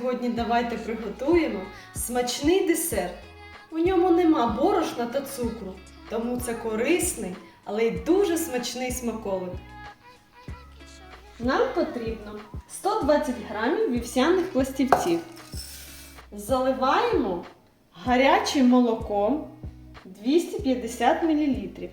сьогодні давайте приготуємо смачний десерт. У ньому нема борошна та цукру, тому це корисний, але й дуже смачний смаколик. Нам потрібно 120 грамів вівсяних пластівців. Заливаємо гарячим молоком 250 мл.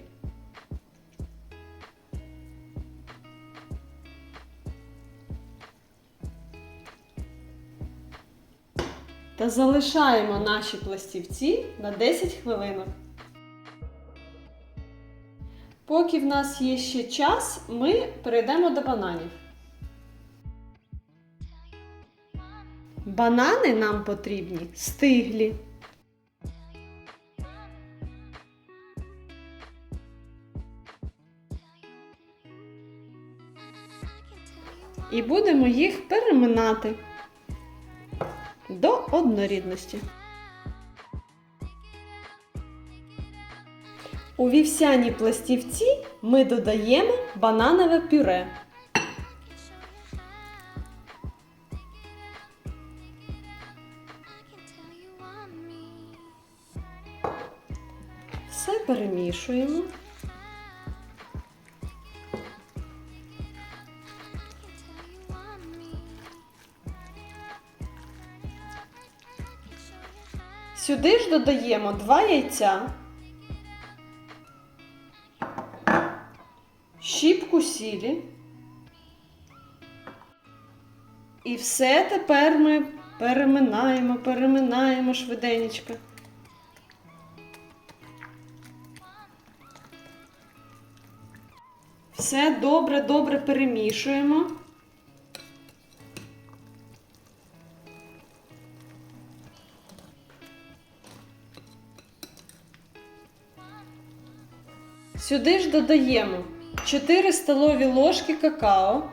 Та залишаємо наші пластівці на 10 хвилинок. Поки в нас є ще час, ми перейдемо до бананів. Банани нам потрібні стиглі. І будемо їх переминати до однорідності. У вівсяні пластівці ми додаємо бананове пюре. Все перемішуємо. Сюди ж додаємо 2 яйця, щіпку сілі. І все тепер ми переминаємо, переминаємо швиденечко. Все добре-добре перемішуємо. Сюди ж додаємо 4 столові ложки какао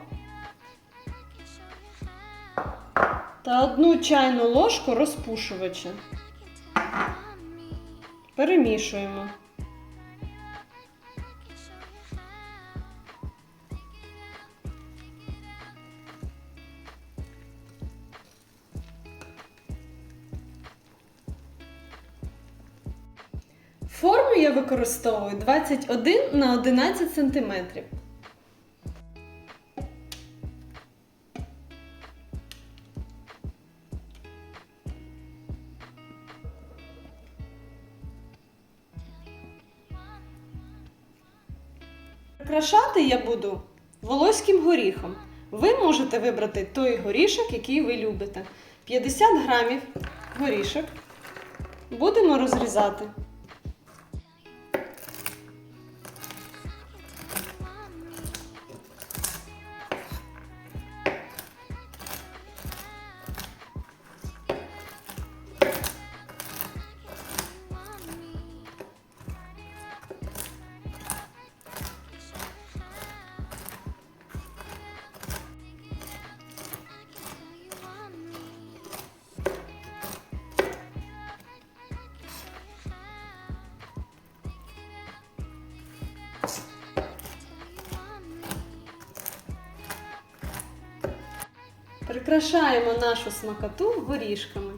та 1 чайну ложку розпушувача. Перемішуємо. Форму я використовую 21 на 11 см. Прикрашати я буду волоським горіхом. Ви можете вибрати той горішок, який ви любите. 50 грамів горішок. Будемо розрізати. Прикрашаємо нашу смакоту горішками.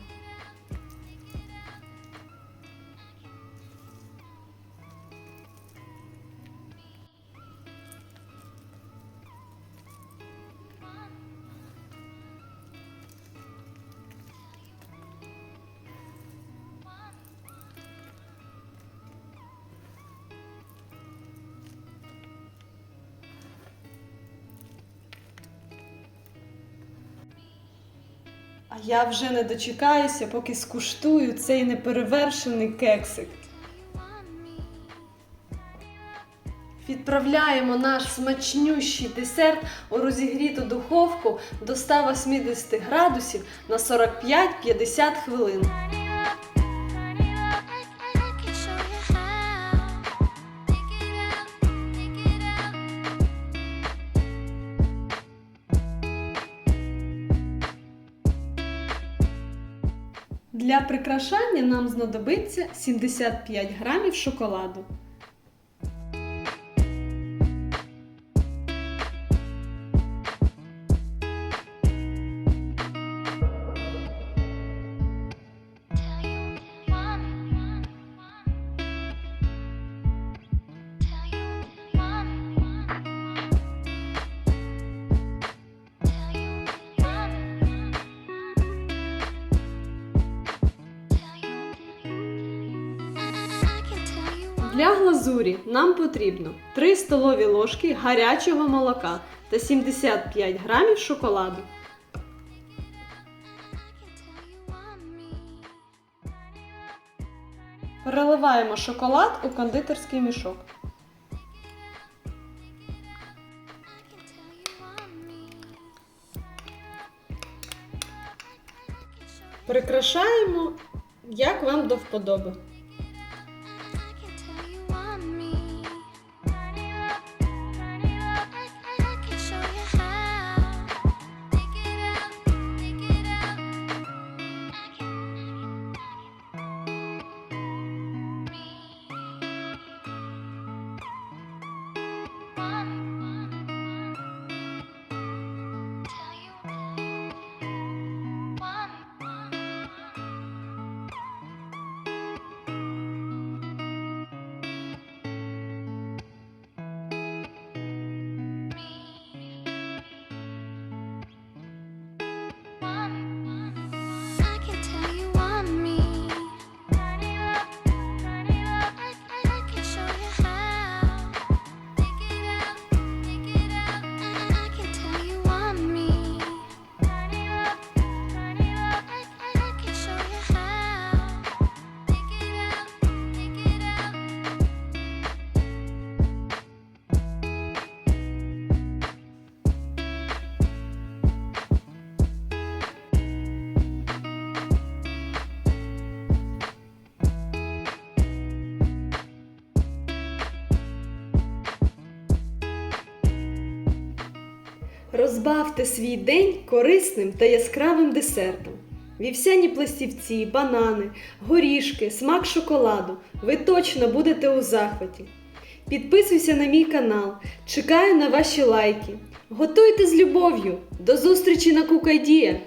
А я вже не дочекаюся, поки скуштую цей неперевершений кексик. Відправляємо наш смачнющий десерт у розігріту духовку до 180 градусів на 45-50 хвилин. Для прикрашання нам знадобиться 75 грамів шоколаду. Для глазурі нам потрібно 3 столові ложки гарячого молока та 75 грамів шоколаду. Переливаємо шоколад у кондитерський мішок. Прикрашаємо, як вам до вподоби. Розбавте свій день корисним та яскравим десертом. Вівсяні пластівці, банани, горішки, смак шоколаду. Ви точно будете у захваті. Підписуйся на мій канал, чекаю на ваші лайки. Готуйте з любов'ю. До зустрічі на Кукайдія!